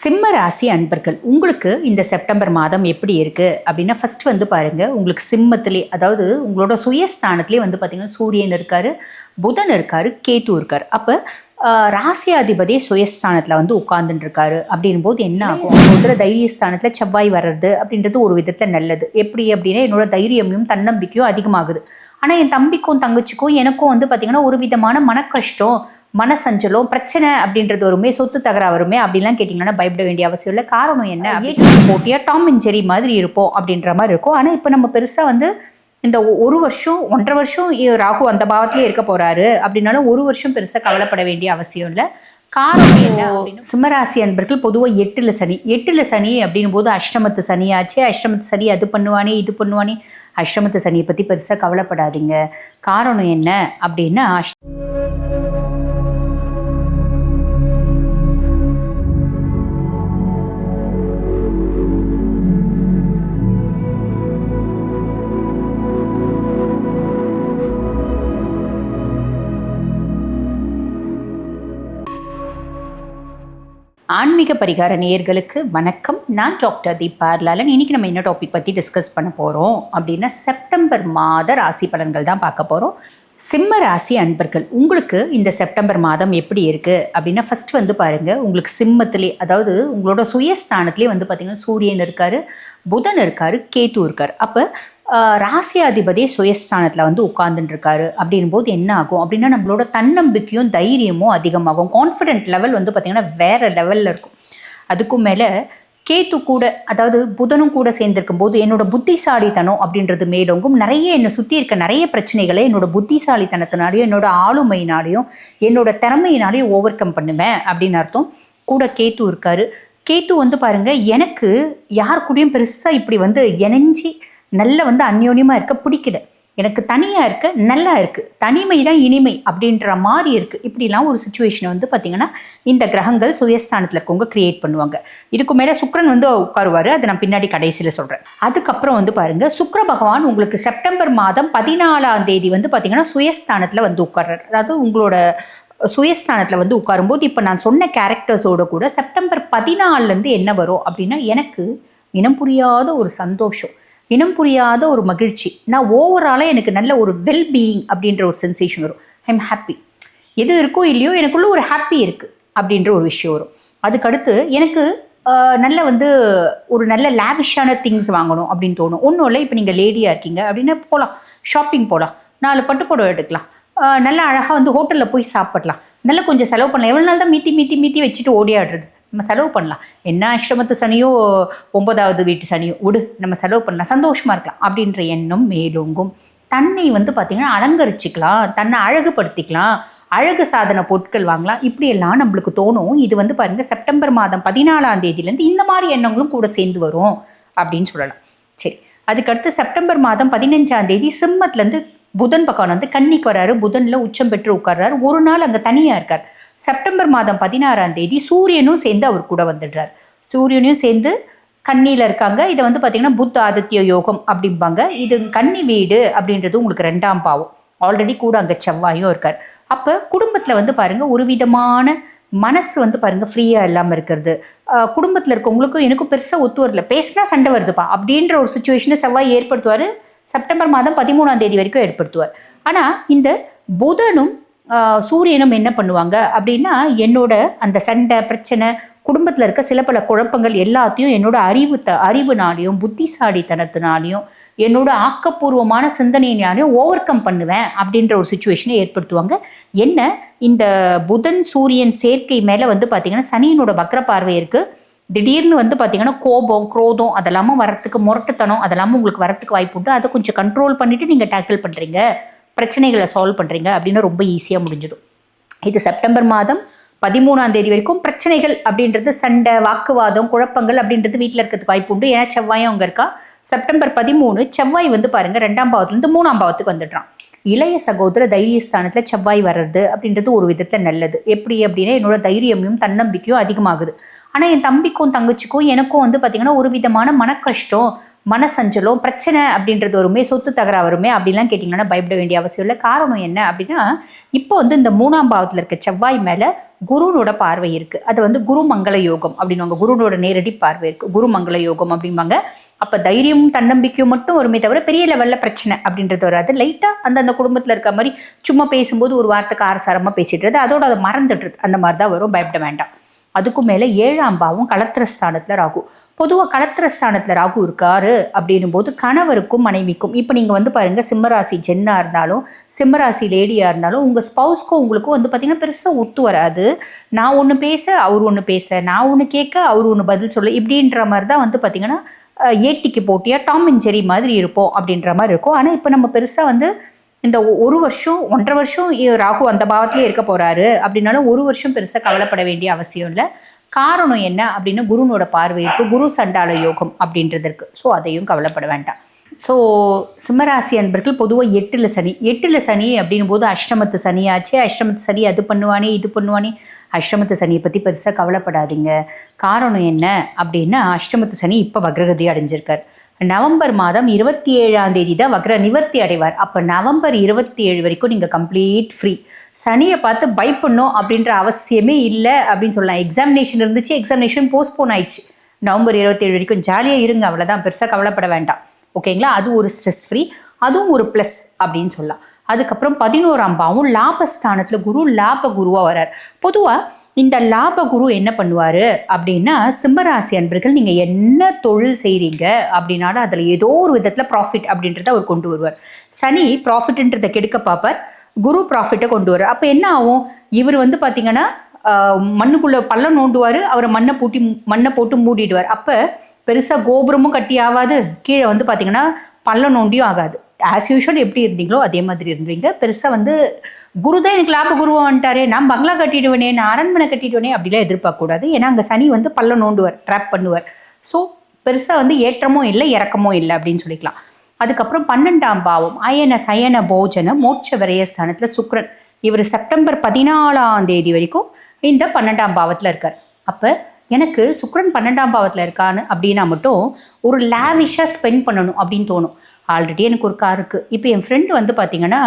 சிம்ம ராசி அன்பர்கள் உங்களுக்கு இந்த செப்டம்பர் மாதம் எப்படி இருக்குது அப்படின்னா ஃபர்ஸ்ட் வந்து பாருங்கள் உங்களுக்கு சிம்மத்திலே அதாவது உங்களோட சுயஸ்தானத்திலே வந்து பார்த்தீங்கன்னா சூரியன் இருக்கார் புதன் இருக்கார் கேத்து இருக்கார். அப்போ ராசியாதிபதி சுயஸ்தானத்தில் வந்து உட்கார்ந்துட்டு இருக்காரு அப்படின் போது என்ன ஆகும்? சகோதர தைரியஸ்தானத்தில் செவ்வாய் வர்றது அப்படின்றது ஒரு விதத்தில் நல்லது. எப்படி அப்படின்னா என்னோட தைரியமும் தன்னம்பிக்கையும் அதிகமாகுது. ஆனால் என் தம்பிக்கும் தங்கச்சிக்கும் எனக்கும் வந்து பார்த்திங்கன்னா ஒரு விதமான மனக்கஷ்டம். மனசஞ்சலம் பிரச்சனை அப்படின்றது வருமே சொத்து தகரா வருமே அப்படிலாம் கேட்டிங்கன்னா பயப்பட வேண்டிய அவசியம் இல்லை. காரணம் என்ன? ஏற்று போட்டியாக டாம் அண்ட் ஜெரி மாதிரி இருப்போம் அப்படின்ற மாதிரி இருக்கும். ஆனால் இப்போ நம்ம பெருசாக வந்து இந்த ஒரு வருஷம் ஒன்றரை வருஷம் ராகு அந்த பாவத்திலே இருக்க போறாரு அப்படின்னாலும் ஒரு வருஷம் பெருசாக கவலைப்பட வேண்டிய அவசியம் இல்லை. காரணம் சிம்மராசி அன்பர்கள் பொதுவாக எட்டுல சனி. எட்டுல சனி அப்படின்னும் போது அஷ்டமத்து சனியாச்சு அஷ்டமத்து சனி அது பண்ணுவானே இது பண்ணுவானே. அஷ்டமத்து சனியை பற்றி பெருசாக கவலைப்படாதீங்க. காரணம் என்ன அப்படின்னா அஷ்ட ஆன்மீக பரிகார நேயர்களுக்கு வணக்கம். நான் டாக்டர் தீபார்லாலன் லாலன் இன்னைக்கு நம்ம என்ன டாபிக் பற்றி டிஸ்கஸ் பண்ண போகிறோம் அப்படின்னா செப்டம்பர் மாத ராசி பலன்கள் தான் பார்க்க போகிறோம் சிம்ம ராசி அன்பர்கள் உங்களுக்கு இந்த செப்டம்பர் மாதம் எப்படி இருக்குது அப்படின்னா ஃபர்ஸ்ட் வந்து பாருங்கள் உங்களுக்கு சிம்மத்திலே அதாவது உங்களோட சுயஸ்தானத்திலே வந்து பார்த்திங்கன்னா சூரியன் இருக்கார் புதன் இருக்கார் கேத்து இருக்கார். அப்போ ராசியாதிபதி சுயஸ்தானத்தில் வந்து உட்கார்ந்துட்டு இருக்காரு அப்படின் போது என்ன ஆகும்? அப்படின்னா நம்மளோட தன்னம்பிக்கையும் தைரியமும் அதிகமாகும். கான்ஃபிடென்ட் லெவல் வந்து பார்த்திங்கன்னா வேறு லெவலில் இருக்கும். அதுக்கும் மேலே கேத்து கூட அதாவது புதனும் கூட சேர்ந்திருக்கும் போது என்னோட புத்திசாலித்தனம் அப்படின்றது மேலோங்கும். நிறைய என்னை சுற்றி இருக்க நிறைய பிரச்சனைகளை என்னோட புத்திசாலித்தனத்தினாலையும் என்னோட ஆளுமையினாலையும் என்னோட திறமையினாலையும் ஓவர் கம் பண்ணுவேன் அப்படின்னு அர்த்தம். கூட கேத்து இருக்காரு. கேத்து வந்து பாருங்க எனக்கு யார் கூடயும் பெருசாக இப்படி வந்து இணைஞ்சி நல்ல வந்து அந்யோன்யமாக இருக்க பிடிக்கல. எனக்கு தனியாக இருக்க நல்லா இருக்குது தனிமை தான் இனிமை அப்படின்ற மாதிரி இருக்குது இப்படிலாம் ஒரு சுச்சுவேஷனை வந்து பார்த்திங்கன்னா இந்த கிரகங்கள் சுயஸ்தானத்தில் இருக்கவங்க கிரியேட் பண்ணுவாங்க. இதுக்கு மேலே சுக்ரன் வந்து உட்காருவார். அதை நான் பின்னாடி கடைசியில் சொல்கிறேன் அதுக்கப்புறம் வந்து பாருங்கள் சுக்ர பகவான் உங்களுக்கு செப்டம்பர் மாதம் பதினாலாம் தேதி வந்து பார்த்திங்கன்னா சுயஸ்தானத்தில் வந்து உட்கார்றாரு. அதாவது உங்களோட சுயஸ்தானத்தில் வந்து உட்காரும்போது இப்போ நான் சொன்ன கேரக்டர்ஸோட கூட செப்டம்பர் பதினாலேருந்து என்ன வரும் அப்படின்னா எனக்கு இனம் புரியாத ஒரு சந்தோஷம். இனம் புரியாத ஒரு மகிழ்ச்சி. நான் ஓவராலாக எனக்கு நல்ல ஒரு வெல் பீயிங் அப்படின்ற ஒரு சென்சேஷன் வரும். ஐம் ஹாப்பி எது இருக்கோ இல்லையோ எனக்குள்ள ஒரு ஹாப்பி இருக்குது அப்படின்ற ஒரு விஷயம் வரும். அதுக்கடுத்து எனக்கு நல்ல வந்து ஒரு நல்ல லேவிஷான திங்ஸ் வாங்கணும் அப்படின்னு தோணும். ஒன்றும் இல்லை இப்போ நீங்கள் லேடியாக இருக்கீங்க அப்படின்னா போகலாம் ஷாப்பிங் போகலாம் நாலு பட்டு புடவை எடுக்கலாம். நல்ல அழகாக வந்து ஹோட்டலில் போய் சாப்பிடலாம். நல்லா கொஞ்சம் செலவு பண்ணலாம். எவ்வளோ நாள் தான் மீத்தி மீத்தி மீத்தி வச்சுட்டு ஓடியாடுறது? நம்ம செலவு பண்ணலாம். என்ன அஷ்டமத்து சனியோ ஒன்பதாவது வீட்டு சனியோ விடு நம்ம செலவு பண்ணலாம். சந்தோஷமாக இருக்கலாம். அப்படின்ற எண்ணம் மேலோங்கும். தன்னை வந்து பார்த்திங்கன்னா அலங்கரிச்சுக்கலாம். தன்னை அழகுபடுத்திக்கலாம். அழகு சாதன பொருட்கள் வாங்கலாம். இப்படியெல்லாம் நம்மளுக்கு தோணும். இது வந்து பாருங்கள் செப்டம்பர் மாதம் பதினாலாம் தேதியிலேருந்து இந்த மாதிரி எண்ணங்களும் கூட சேர்ந்து வரும் அப்படின்னு சொல்லலாம். சரி. அதுக்கடுத்து செப்டம்பர் மாதம் பதினஞ்சாம் தேதி சிம்மத்துலேருந்து புதன் பகவான் வந்து கன்னிக்கு வராரு. புதனில் உச்சம் பெற்று உட்கார்றாரு. ஒரு நாள் அங்கே தனியாக இருக்கார். செப்டம்பர் மாதம் பதினாறாம் தேதி சூரியனும் சேர்ந்து அவர் கூட வந்துடுறார். சூரியனையும் சேர்ந்து கன்னியில் இருக்காங்க. இதை வந்து பார்த்திங்கன்னா புத்த ஆதித்ய யோகம் அப்படிம்பாங்க. இது கன்னி வீடு அப்படின்றது உங்களுக்கு ரெண்டாம் பாவம். ஆல்ரெடி கூட அங்கே செவ்வாயும் இருக்கார். அப்போ குடும்பத்தில் வந்து பாருங்கள் ஒரு விதமான மனசு வந்து பாருங்கள் ஃப்ரீயாக இல்லாமல் இருக்கிறது. குடும்பத்தில் இருக்கவங்களுக்கும் எனக்கும் பெருசாக ஒத்து வரல. பேசினா சண்டை வருதுப்பா. அப்படின்ற ஒரு சுச்சுவேஷனை செவ்வாய் ஏற்படுத்துவார். செப்டம்பர் மாதம் பதிமூணாம் தேதி வரைக்கும் ஏற்படுத்துவார். ஆனால் இந்த புதனும் சூரியனும் என்ன பண்ணுவாங்க அப்படின்னா என்னோட அந்த சண்டை பிரச்சனை குடும்பத்தில் இருக்க சில பல குழப்பங்கள் எல்லாத்தையும் என்னோட அறிவு த அறிவுனாலையும் புத்திசாலித்தனத்தினாலையும் என்னோட ஆக்கப்பூர்வமான சிந்தனையினாலையும் ஓவர் கம் பண்ணுவேன் அப்படின்ற ஒரு சுச்சுவேஷனை ஏற்படுத்துவாங்க. என்ன? இந்த புதன் சூரியன் சேர்க்கை மேலே வந்து பார்த்திங்கன்னா சனியினோட வக்ர பார்வை இருக்குது திடீர்னு வந்து பார்த்தீங்கன்னா கோபம் குரோதம் அதெல்லாமும் வரத்துக்கு முரட்டுத்தனம் அதெல்லாமும் உங்களுக்கு வரத்துக்கு வாய்ப்பு உண்டு. அதை கொஞ்சம் கண்ட்ரோல் பண்ணிவிட்டு நீங்கள் டேக்கிள் பண்ணுறீங்க பிரச்சனைகளை சால்வ் பண்ணுறீங்க அப்படின்னா ரொம்ப ஈஸியாக முடிஞ்சிடும். இது செப்டம்பர் மாதம் பதிமூணாம் தேதி வரைக்கும் பிரச்சனைகள் அப்படின்றது சண்டை வாக்குவாதம் குழப்பங்கள் அப்படின்றது வீட்டில் இருக்கிறதுக்கு வாய்ப்பு உண்டு. ஏன்னா செவ்வாயும் அங்கே இருக்கா. செப்டம்பர் பதிமூணு செவ்வாய் வந்து பாருங்கள் ரெண்டாம் பாவத்துலேருந்து மூணாம் பாவத்துக்கு வந்துடுறான். இளைய சகோதர தைரியஸ்தானத்தில் செவ்வாய் வர்றது அப்படின்றது ஒரு விதத்தில் நல்லது. எப்படி அப்படின்னா என்னோட தைரியமும் தன்னம்பிக்கையும் அதிகமாகுது. ஆனால் என் தம்பிக்கும் தங்கச்சிக்கும் எனக்கும் வந்து பார்த்திங்கன்னா ஒரு விதமான மனக்கஷ்டம் மனசஞ்சலம் பிரச்சனை அப்படின்றது வருமே சொத்து தகரா வருமே அப்படிலாம் கேட்டிங்கன்னா பயப்பட வேண்டிய அவசியம் இல்லை. காரணம் என்ன அப்படின்னா இப்போ வந்து இந்த மூணாம் பாவத்தில் இருக்க செவ்வாய் மேலே குருனோட பார்வை இருக்குது அது வந்து குரு மங்கள யோகம் அப்படின்வாங்க குருனோட நேரடி பார்வை இருக்குது குரு மங்கள யோகம் அப்படிம்பாங்க. அப்போ தைரியமும் தன்னம்பிக்கையும் மட்டும் வருமே தவிர பெரிய லெவலில் பிரச்சனை அப்படின்றது வராது. லைட்டாக அந்த அந்த குடும்பத்தில் இருக்க மாதிரி சும்மா பேசும்போது ஒரு வார்த்தைக்கு ஆரசாரமாக பேசிட்டுறது அதோட அதை மறந்துடுறது. அந்த மாதிரி தான் வரும். பயப்பட வேண்டாம். அதுக்கும் மேலே ஏழாம் பாவம் களத்திரஸ்தானத்தில் ராகு. பொதுவாக களத்திரஸ்தானத்தில் ராகு இருக்காரு அப்படின்னும் போது கணவருக்கும் மனைவிக்கும் இப்போ நீங்கள் வந்து பாருங்கள் சிம்மராசி ஜென்னாக இருந்தாலும் சிம்மராசி லேடியாக இருந்தாலும் உங்கள் ஸ்பவுஸ்க்கும் உங்களுக்கும் வந்து பார்த்திங்கன்னா பெருசாக ஒத்து வராது. நான் ஒன்று பேச அவர் ஒன்று பேச நான் ஒன்று கேட்க அவர் ஒன்று பதில் சொல்ல இப்படின்ற மாதிரி தான் வந்து பார்த்திங்கன்னா ஏட்டிக்கு போட்டியாக டாம் அண்ட் ஜெரி மாதிரி இருப்போம் அப்படின்ற மாதிரி இருக்கும். ஆனால் இப்போ நம்ம பெருசாக வந்து இந்த ஒ- ஒரு வருஷம் ஒன்றரை வருஷம் ராகு அந்த பாவத்திலே இருக்க போகிறாரு அப்படின்னாலும் ஒரு வருஷம் பெருசாக கவலைப்பட வேண்டிய அவசியம் இல்லை. காரணம் என்ன அப்படின்னு குருனோட பார்வை குரு சண்டால யோகம் அப்படின்றது ஸோ அதையும் கவலைப்பட வேண்டாம். ஸோ சிம்மராசி அன்பர்கள் பொதுவாக எட்டில் சனி. எட்டில் சனி அப்படின்னும் போது அஷ்டமத்து சனியாச்சு. அஷ்டமத்து சனி அது பண்ணுவானே இது பண்ணுவானே. அஷ்டமத்து சனியை பற்றி பெருசாக கவலைப்படாதீங்க. காரணம் என்ன அப்படின்னா அஷ்டமத்து சனி இப்போ வக்ரகதி அடைஞ்சிருக்கார். நவம்பர் மாதம் இருபத்தி ஏழாம் தேதி தான் வக்ர நிவர்த்தி அடைவார். அப்போ நவம்பர் இருபத்தி ஏழு வரைக்கும் நீங்கள் கம்ப்ளீட் ஃப்ரீ சனியை பார்த்து பயப்படணும் அப்படின்ற அவசியமே இல்லை அப்படின்னு சொல்லலாம். எக்ஸாமினேஷன் இருந்துச்சு எக்ஸாமினேஷன் போஸ்ட்போன் ஆயிடுச்சு. நவம்பர் இருபத்தேழு வரைக்கும் ஜாலியாக இருங்க அவ்வளோதான் பெருசாக கவலைப்பட வேண்டாம். ஓகேங்களா அது ஒரு ஸ்ட்ரெஸ் ஃப்ரீ அதுவும் ஒரு ப்ளஸ் அப்படின்னு சொல்லலாம். அதுக்கப்புறம் பதினோராம் பாவம் லாபஸ்தானத்தில் குரு லாப குருவாக வரார் பொதுவாக இந்த லாப குரு என்ன பண்ணுவார் அப்படின்னா சிம்மராசி அன்பர்கள் நீங்கள் என்ன தொழில் செய்கிறீங்க அப்படின்னாலும் அதில் ஏதோ ஒரு விதத்தில் ப்ராஃபிட் அப்படின்றத அவர் கொண்டு வருவார். சனி ப்ராஃபிட்ன்றதை கெடுக்க பார்ப்பார். குரு ப்ராஃபிட்டை கொண்டு வருவார். அப்போ என்ன ஆகும்? இவர் வந்து பார்த்தீங்கன்னா மண்ணுக்குள்ளே மண்ணுக்குள்ள பள்ளம் நோண்டுவார் அவரை மண்ணை பூட்டி மண்ணை போட்டு மூடிடுவார். அப்போ பெருசாக கோபுரமும் கட்டி ஆகாது. கீழே வந்து பார்த்தீங்கன்னா பள்ளம் நோண்டியும் ஆகாது. ஆஸ் யூஷுவல் எப்படி இருந்தீங்களோ அதே மாதிரி இருந்தீங்க. பெருசாக வந்து குரு தான் எனக்கு லாப குருவா வந்துட்டாரே நான் பங்களா கட்டிடுவேனே நான் அரண்மனை கட்டிடுவேனே அப்படிலாம் எதிர்பார்க்கக்கூடாது. ஏன்னா அங்கே சனி வந்து பள்ளம் நோண்டுவார் ட்ராப் பண்ணுவார். ஸோ பெருசாக வந்து ஏற்றமோ இல்லை இறக்கமோ இல்லை அப்படின்னு சொல்லிக்கலாம். அதுக்கப்புறம் பன்னெண்டாம் பாவம் அயன சயன போஜன மோட்ச விரயஸ்தானத்தில் சுக்ரன். இவர் செப்டம்பர் பதினாலாம் தேதி வரைக்கும் இந்த பன்னெண்டாம் பாவத்தில் இருக்கார். அப்போ எனக்கு சுக்ரன் பன்னெண்டாம் பாவத்தில் இருக்கான்னு அப்படின்னா மட்டும் ஒரு லேவிஷாக ஸ்பெண்ட் பண்ணணும் அப்படின்னு தோணும். ஆல்ரெடி எனக்கு ஒரு கார் இருக்குது இப்போ என் ஃப்ரெண்டு வந்து பார்த்தீங்கன்னா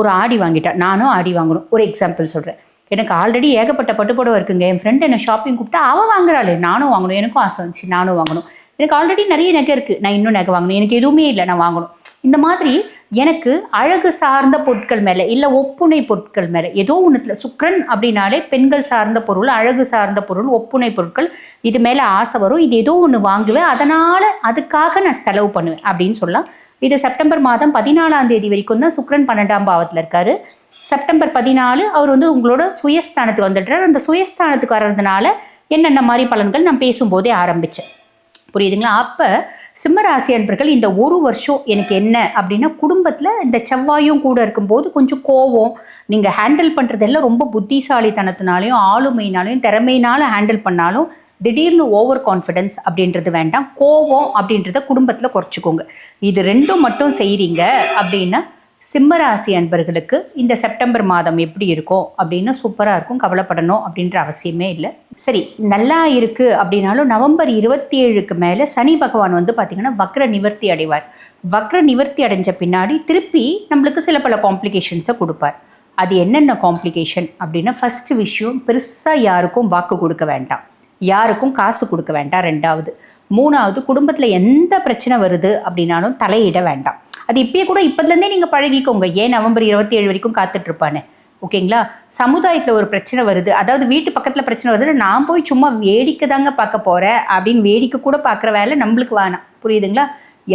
ஒரு ஆடி வாங்கிட்டா. நானும் ஆடி வாங்கணும். ஒரு எக்ஸாம்பிள் சொல்கிறேன் எனக்கு ஆல்ரெடி ஏகப்பட்ட பட்டுப்படவை இருக்குங்க. என் ஃப்ரெண்டு என்னை ஷாப்பிங் கூப்பிட்டா அவள் வாங்குறாளே. நானும் வாங்கணும். எனக்கும் ஆசை வந்துச்சு. நானும் வாங்கணும். எனக்கு ஆல்ரெடி நிறைய நகை இருக்குது நான் இன்னும் நகை வாங்கணும். எனக்கு எதுவுமே இல்லை. நான் வாங்கணும். இந்த மாதிரி எனக்கு அழகு சார்ந்த பொருட்கள் மேலே இல்லை ஒப்புனை பொருட்கள் மேலே ஏதோ ஒன்றுத்தில் சுக்ரன் அப்படின்னாலே பெண்கள் சார்ந்த பொருள் அழகு சார்ந்த பொருள் ஒப்புனை பொருட்கள் இது மேலே ஆசை வரும். இது ஏதோ ஒன்று வாங்குவேன். அதனால் அதுக்காக நான் செலவு பண்ணுவேன் அப்படின்னு சொல்லலாம். இது செப்டம்பர் மாதம் பதினாலாம் தேதி வரைக்கும் தான் சுக்ரன் பன்னெண்டாம் பாவத்தில் இருக்காரு. செப்டம்பர் பதினாலு அவர் வந்து உங்களோட சுயஸ்தானத்துக்கு வந்துடுறார். அந்த சுயஸ்தானத்துக்கு வர்றதுனால என்னென்ன மாதிரி பலன்கள் நான் பேசும்போதே ஆரம்பித்தேன் புரியுதுங்களா? அப்போ சிம்மராசி அன்பர்கள் இந்த ஒரு வருஷம் எனக்கு என்ன அப்படின்னா குடும்பத்தில் இந்த செவ்வாயும் கூட இருக்கும்போது கொஞ்சம் கோவம் நீங்கள் ஹேண்டில் பண்ணுறதெல்லாம் ரொம்ப புத்திசாலித்தனத்தினாலையும் ஆளுமையினாலையும் திறமையினாலும் ஹேண்டில் பண்ணாலும் திடீர்னு ஓவர் கான்ஃபிடென்ஸ் அப்படின்றது வேண்டாம் கோவம் அப்படின்றத குடும்பத்தில் குறைச்சிக்கோங்க. இது ரெண்டும் மட்டும் செய்கிறீங்க அப்படின்னா சிம்மராசி அன்பர்களுக்கு இந்த செப்டம்பர் மாதம் எப்படி இருக்கும் அப்படின்னு சூப்பராக இருக்கும் கவலைப்படணும் அப்படின்ற அவசியமே இல்லை. சரி நல்லா இருக்குது அப்படின்னாலும் நவம்பர் இருபத்தி ஏழுக்கு மேலே சனி பகவான் வந்து பார்த்திங்கன்னா வக்ர நிவர்த்தி அடைவார். வக்ர நிவர்த்தி அடைஞ்ச பின்னாடி திருப்பி நம்மளுக்கு சில பல காம்ப்ளிகேஷன்ஸை கொடுப்பார். அது என்னென்ன காம்ப்ளிகேஷன் அப்படின்னா ஃபஸ்ட்டு விஷயம் பெருசாக யாருக்கும் வாக்கு கொடுக்க வேண்டாம். யாருக்கும் காசு கொடுக்க வேண்டாம் ரெண்டாவது. மூணாவது குடும்பத்தில் எந்த பிரச்சனை வருது அப்படின்னாலும் தலையிட வேண்டாம். அது இப்பயே கூட இப்போதுலேருந்தே நீங்கள் பழகிக்கோங்க. ஏன் நவம்பர் இருபத்தி ஏழு வரைக்கும் காத்துட்ருப்பானே ஓகேங்களா? சமுதாயத்தில் ஒரு பிரச்சனை வருது. அதாவது வீட்டு பக்கத்தில் பிரச்சனை வருது நான் போய் சும்மா வேடிக்கை தாங்க பார்க்க போகிறேன் அப்படின்னு வேடிக்கை கூட பார்க்குற வேலை நம்மளுக்கு வேணாம். புரியுதுங்களா?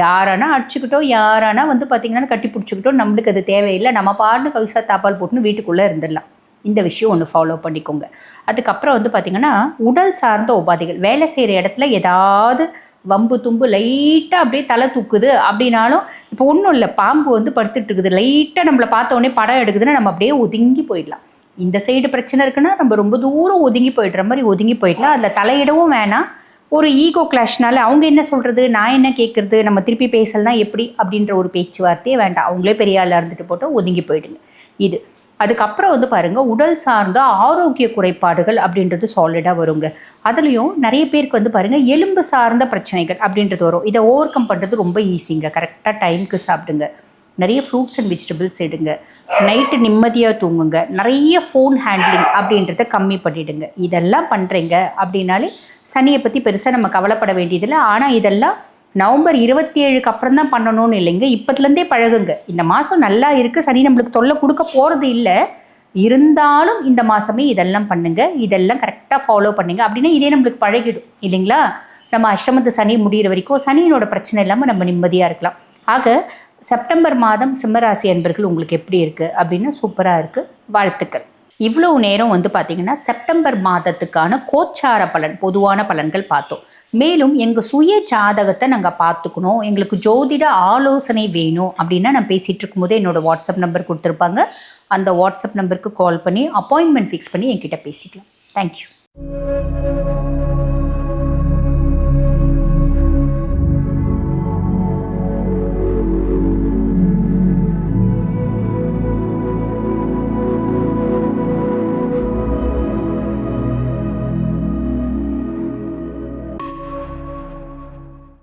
யாரானா அடிச்சுக்கிட்டோம் யாரானா வந்து பார்த்திங்கன்னா கட்டி பிடிச்சிக்கிட்டோம் நம்மளுக்கு அது தேவையில்லை. நம்ம பாட்டு கவிசா தாப்பால் போட்டுன்னு வீட்டுக்குள்ளே இருந்துடலாம். இந்த விஷயம் ஒன்று ஃபாலோ பண்ணிக்கோங்க. அதுக்கப்புறம் வந்து பார்த்திங்கன்னா உடல் சார்ந்த உபாதைகள் வேலை செய்கிற இடத்துல ஏதாவது வம்பு தும்பு லைட்டாக அப்படியே தலை தூக்குது அப்படின்னாலும் இப்போ ஒன்றும் இல்லை பாம்பு வந்து படுத்துட்டு இருக்குது. லைட்டாக நம்மளை பார்த்தோன்னே படம் எடுக்குதுன்னா நம்ம அப்படியே ஒதுங்கி போயிடலாம். இந்த சைடு பிரச்சனை இருக்குன்னா நம்ம ரொம்ப தூரம் ஒதுங்கி போயிடுற மாதிரி ஒதுங்கி போயிடலாம். அதில் தலையிடவும் வேணாம். ஒரு ஈகோ கிளாஷ்னால அவங்க என்ன சொல்கிறது நான் என்ன கேட்குறது நம்ம திருப்பி பேசலாம் எப்படி? அப்படின்ற ஒரு பேச்சுவார்த்தையே வேண்டாம். அவங்களே பெரிய ஆளாக இருந்துட்டு போட்டு ஒதுங்கி போயிடுங்க. இது. அதுக்கப்புறம் வந்து பாருங்கள் உடல் சார்ந்த ஆரோக்கிய குறைபாடுகள் அப்படின்றது சாலிடாக வருங்க. அதுலேயும் நிறைய பேருக்கு வந்து பாருங்கள் எலும்பு சார்ந்த பிரச்சனைகள் அப்படின்றது வரும். இதை ஓவர் கம் பண்ணுறது ரொம்ப ஈஸிங்க கரெக்டாக டைமுக்கு சாப்பிடுங்க. நிறைய ஃப்ரூட்ஸ் அண்ட் வெஜிடபிள்ஸ் எடுங்க. நைட்டு நிம்மதியாக தூங்குங்க. நிறைய ஃபோன் ஹேண்ட்லிங் அப்படின்றத கம்மி பண்ணிவிடுங்க இதெல்லாம் பண்ணுறீங்க அப்படின்னாலே சனியை பற்றி பெருசாக நம்ம கவலைப்பட வேண்டியதில்லை. ஆனால் இதெல்லாம் நவம்பர் இருபத்தி ஏழுக்கு அப்புறம் தான் பண்ணணும்னு இல்லைங்க. இப்போத்துலேருந்தே பழகுங்க. இந்த மாதம் நல்லா இருக்குது சனி நம்மளுக்கு தொல்லை கொடுக்க போகிறது இல்லை. இருந்தாலும் இந்த மாதமே இதெல்லாம் பண்ணுங்க. இதெல்லாம் கரெக்டாக ஃபாலோ பண்ணுங்க. அப்படின்னா இதே நம்மளுக்கு பழகிடும். இல்லைங்களா? நம்ம அஷ்டமத்து சனி முடிகிற வரைக்கும் சனியினோட பிரச்சனை இல்லாமல் நம்ம நிம்மதியாக இருக்கலாம். ஆக செப்டம்பர் மாதம் சிம்மராசி அன்பர்கள் உங்களுக்கு எப்படி இருக்குது அப்படின்னு சூப்பராக இருக்குது வாழ்த்துக்கள். இவ்வளவு நேரம் வந்து பார்த்தீங்கன்னா செப்டம்பர் மாதத்துக்கான கோச்சார பலன் பொதுவான பலன்கள் பார்த்தோம். மேலும் எங்கள் சுய ஜாதகத்தை நாங்கள் பார்த்துக்கணும் எங்களுக்கு ஜோதிட ஆலோசனை வேணும் அப்படின்னா நான் பேசிகிட்டு இருக்கும்போது என்னோடய வாட்ஸ்அப் நம்பர் கொடுத்துருப்பாங்க. அந்த வாட்ஸ்அப் நம்பருக்கு கால் பண்ணி அப்பாயின்மெண்ட் ஃபிக்ஸ் பண்ணி என்கிட்ட பேசிக்கலாம். தேங்க்யூ